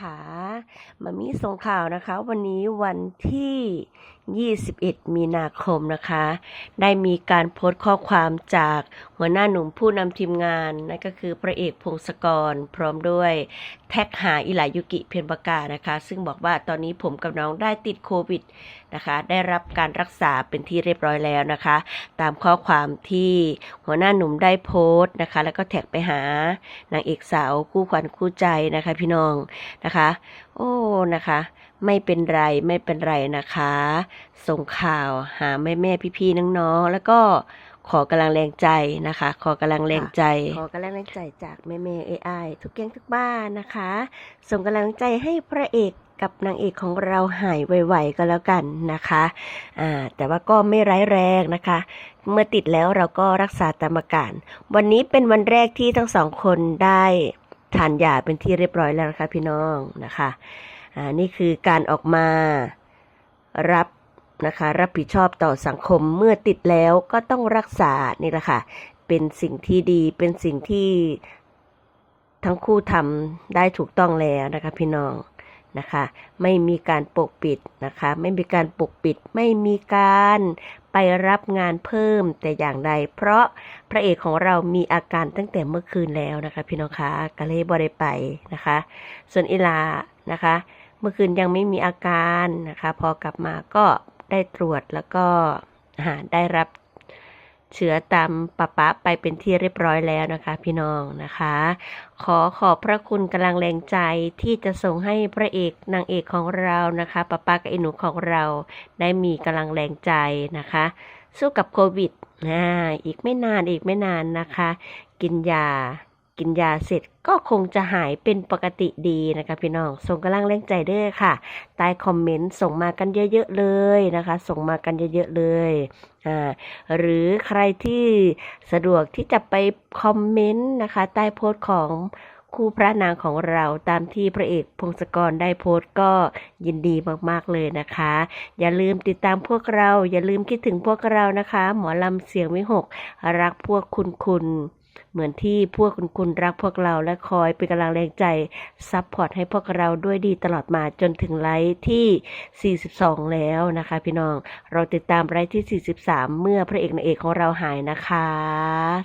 ค่ะมามีส่งข่าวนะคะ วันนี้วันที่ 21 มีนาคมนะคะ ได้มีการโพสต์ข้อความจากหัวหน้าหนุ่มผู้นำทีมงาน นั่นก็คือพระเอกพงศกร พร้อมด้วยแท็กหาอิหลายุกิเพนปากานะคะ ซึ่งบอกว่าตอนนี้ผมกับน้องได้ติดโควิดนะคะ ได้รับการรักษาเป็นที่เรียบร้อยแล้วนะคะ ตามข้อความที่หัวหน้าหนุ่มได้โพสต์นะคะ แล้วก็แท็กไปหานางเอกสาวคู่ขวัญคู่ใจนะคะ พี่น้องนะคะ โอ้นะคะ ไม่เป็นไรไม่เป็นไรนะคะ ส่งข่าวหาแม่แม่พี่พี่ๆน้องๆแล้วก็ขอกำลังแรงใจนะคะ ขอกำลังแรงใจ ขอกำลังแรงใจจากแม่แม่เอไอทุกแก๊งทุกบ้านนะคะ ส่งกำลังใจให้พระเอกกับนางเอกของเราหายไวๆก็แล้วกันนะคะอ่าแต่ว่าก็ไม่ร้ายแรงนะคะ เมื่อติดแล้วเราก็รักษาตามอาการ วันนี้เป็นวันแรกที่ทั้งสองคนได้ ทานยาเป็นที่เรียบร้อยแล้วนะคะพี่น้องนะคะอ่านี่คือการออกมารับนะคะรับผิดชอบต่อสังคมเมื่อติดแล้วก็ต้องรักษานี่แหละค่ะเป็นสิ่งที่ดีเป็นสิ่งที่ทั้งคู่ทำได้ถูกต้องแล้วนะคะพี่น้อง นะคะ ไม่มีการปกปิดนะคะ ไม่มีการปกปิด ไม่มีการไปรับงานเพิ่มแต่อย่างใด เพราะพระเอกของเรามีอาการตั้งแต่เมื่อคืนแล้วนะคะ พี่น้องคะก็เลยบ่ได้ไปนะคะ ส่วนอิลานะคะ เมื่อคืนยังไม่มีอาการนะคะ พอกลับมาก็ได้ตรวจแล้วก็ได้รับ เชื้อตามปะปะไปเป็นที่เรียบร้อยแล้วนะคะ พี่น้องนะคะ ขอขอบพระคุณกำลังแรงใจที่จะส่งให้พระเอกนางเอกของเรานะคะปะปากับไอหนูของเราได้มีกำลังแรงใจนะคะ สู้กับโควิดนะอีกไม่นานอีกไม่นานนะคะ กินยา กินยาเสร็จก็คงจะหายเป็นปกติดีนะคะพี่น้อง ส่งกำลังแรงใจเด้อค่ะ ใต้คอมเมนต์ส่งมากันเยอะๆเลยนะคะ ส่งมากันเยอะๆเลยอ่าหรือใครที่สะดวกที่จะไปคอมเมนต์นะคะ ใต้โพสต์ของคู่พระนางของเราตามที่พระเอกพงศกรได้โพสต์ก็ยินดีมากๆเลยนะคะ อย่าลืมติดตามพวกเรา อย่าลืมคิดถึงพวกเรานะคะ หมอลำเสียงวิหก รักพวกคุณคุณ เหมือนที่พวกคุณคุณรักพวกเราและคอยเป็นกำลังแรงใจซัพพอร์ตให้พวกเราด้วยดีตลอดมาจนถึงไลฟ์ที่ 42 แล้วนะคะ พี่น้องเราติดตามไลฟ์ที่ 43 เมื่อพระเอกนางเอกของเราหายนะคะ